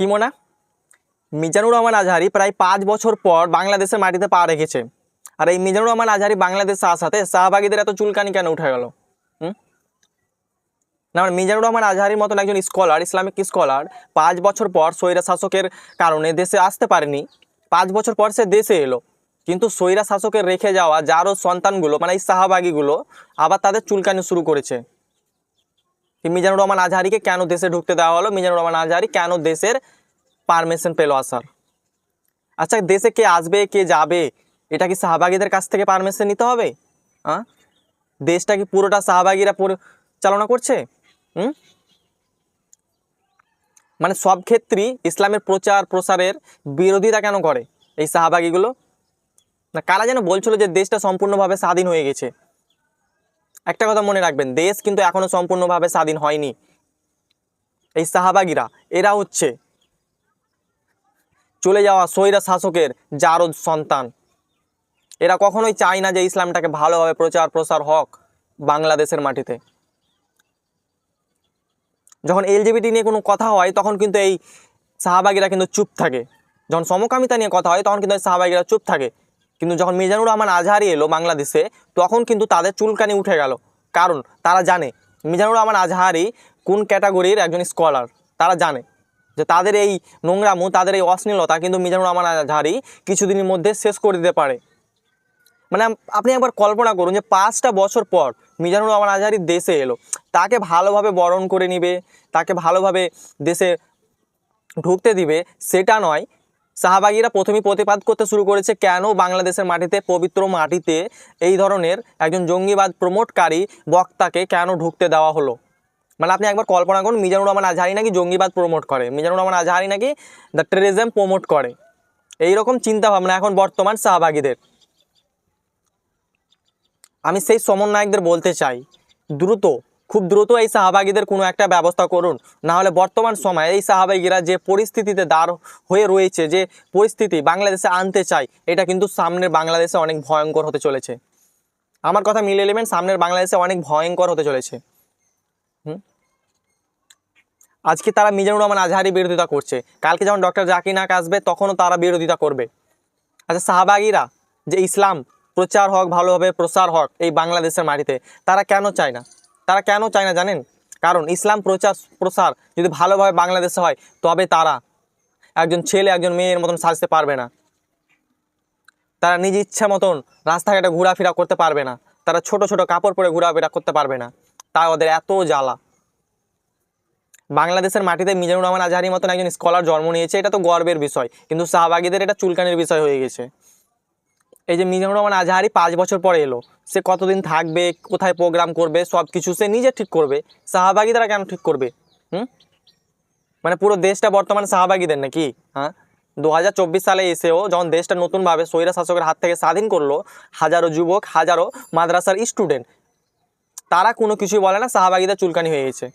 কি মনে? মিজানুর রহমান আজহারি প্রায় পাঁচ বছর পর বাংলাদেশের মাটিতে পা রেখেছে। আর এই মিজানুর রহমান আজহারি বাংলাদেশে আসাতে শাহবাগীদের এত চুলকানি কেন উঠে গেল? না মানে মিজানুর রহমান আজহারির মতন একজন স্কলার ইসলামিক স্কলার পাঁচ বছর পর স্বৈরা শাসকের কারণে দেশে আসতে পারেনি। পাঁচ বছর পর সে দেশে এলো। কিন্তু সৈরা শাসকের রেখে যাওয়া যারও সন্তানগুলো মানে এই শাহবাগীগুলো, আবার তাদের চুলকানি শুরু করেছে। মিজানুর রহমান আজহারিকে কেন দেশে ঢুকতে দেওয়া হলো মিজানুর রহমান আজহারি কেন দেশের পারমিশন পেল আসার আচ্ছা দেশে কে আসবে কে যাবে এটা কি শাহবাগীদের কাছ থেকে পারমিশন নিতে হবে হ্যাঁ দেশটা কি পুরোটা শাহবাগীরা পরিচালনা করছে হুম মানে সব ক্ষেত্রেই ইসলামের প্রচার প্রসারের বিরোধিতা কেন করে এই শাহবাগীগুলো না কারা যেন বলছিল যে দেশটা সম্পূর্ণভাবে স্বাধীন হয়ে গেছে একটা কথা মনে রাখবেন, দেশ কিন্তু এখনও সম্পূর্ণভাবে স্বাধীন হয়নি। এই শাহবাগীরা এরা হচ্ছে চলে যাওয়া স্বৈরা শাসকের জারদ সন্তান। এরা কখনোই চায় না যে ইসলামটাকে ভালোভাবে প্রচার প্রসার হোক বাংলাদেশের মাটিতে। যখন এলজিবিটি নিয়ে কোনো কথা হয়, তখন কিন্তু এই শাহবাগীরা কিন্তু চুপ থাকে। যখন সমকামিতা নিয়ে কথা হয়, তখন কিন্তু এই শাহবাগীরা চুপ থাকে। কিন্তু যখন মিজানুর রহমান আজহারি এলো বাংলাদেশে, তখন কিন্তু তাদের চুলকানি উঠে গেল। কারণ তারা জানে, মিজানুর রহমান আজহারি কোন ক্যাটাগরির একজন স্কলার তারা জানে যে তাদের এই নোংরামু, তাদের এই অশ্লীলতা কিন্তু মিজানুর রহমান আজহারি কিছুদিনের মধ্যে শেষ করে দিতে পারে। মানে আপনি একবার কল্পনা করুন যে পাঁচটা বছর পর মিজানুর রহমান আজহারি দেশে এলো। তাকে ভালোভাবে বরণ করে নিবে, তাকে ভালোভাবে দেশে ঢুকতে দিবে, সেটা নয় শাহবাগীরা প্রথমেই প্রতিবাদ করতে শুরু করেছে, কেন বাংলাদেশের মাটিতে, পবিত্র মাটিতে এই ধরনের একজন জঙ্গিবাদ প্রমোটকারী বক্তাকে কেন ঢুকতে দেওয়া হলো? মানে আপনি একবার কল্পনা করুন, মিজানুর রহমান আজহারি নাকি জঙ্গিবাদ প্রমোট করে? মিজানুর রহমান আজহারি নাকি দ্য টেরিজম প্রমোট করে? এইরকম চিন্তা ভাবনা এখন বর্তমান শাহবাগীদের। আমি সেই সমন্বয়কদের বলতে চাই, দ্রুত খুব দ্রুত এই শাহবাগীদের কোনো একটা ব্যবস্থা করুন। না হলে বর্তমান সময়ে এই শাহবাগীরা যে পরিস্থিতিতে দাঁড় হয়ে রয়েছে, যে পরিস্থিতি বাংলাদেশে আনতে চাই এটা কিন্তু সামনের বাংলাদেশে অনেক ভয়ঙ্কর হতে চলেছে। আমার কথা মিলে নেবেন, সামনের বাংলাদেশে অনেক ভয়ঙ্কর হতে চলেছে। আজকে তারা মিজানুর রহমান আজহারি বিরোধিতা করছে। কালকে যখন ডক্টর জাকির নাক আসবে, তখনও তারা বিরোধিতা করবে। আচ্ছা শাহবাগীরা যে ইসলাম, প্রচার হোক, ভালোভাবে প্রসার হোক এই বাংলাদেশের মাটিতে, তারা কেন চায় না? তারা কেন চায় না জানেন? কারণ ইসলাম প্রচার, প্রসার যদি ভালোভাবে বাংলাদেশে হয়, তবে তারা একজন ছেলে, একজন মেয়ের মতন সাজতে পারবে না। তারা নিজ ইচ্ছা মতন রাস্তাঘাটে ঘোরাফেরা করতে পারবে না। তারা ছোট ছোট কাপড় পরে ঘোরাফেরা করতে পারবে না। তাই ওদের এত জ্বালা। বাংলাদেশের মাটিতে মিজানুর রহমান আজহারির মতন একজন স্কলার জন্ম নিয়েছে, এটা তো গর্বের বিষয়। কিন্তু শাহবাগীদের এটা চুলকানির বিষয় হয়ে গেছে। এই যে মিজানুর রহমান আজহারি পাঁচ বছর পরে এলো। সে কতদিন থাকবে, কোথায় প্রোগ্রাম করবে সব কিছু সে নিজে ঠিক করবে। শাহবাগী তারা কেন ঠিক করবে? হুম? মানে পুরো দেশটা বর্তমানে শাহবাগীদের নাকি? হ্যাঁ? দু হাজার চব্বিশ সালে এসেও যখন দেশটা নতুনভাবে স্বৈরা শাসকের হাত থেকে স্বাধীন করল, হাজারো যুবক, হাজারো মাদ্রাসার স্টুডেন্ট তারা কোনো কিছুই বলে না, শাহবাগীদের চুলকানি হয়ে গেছে।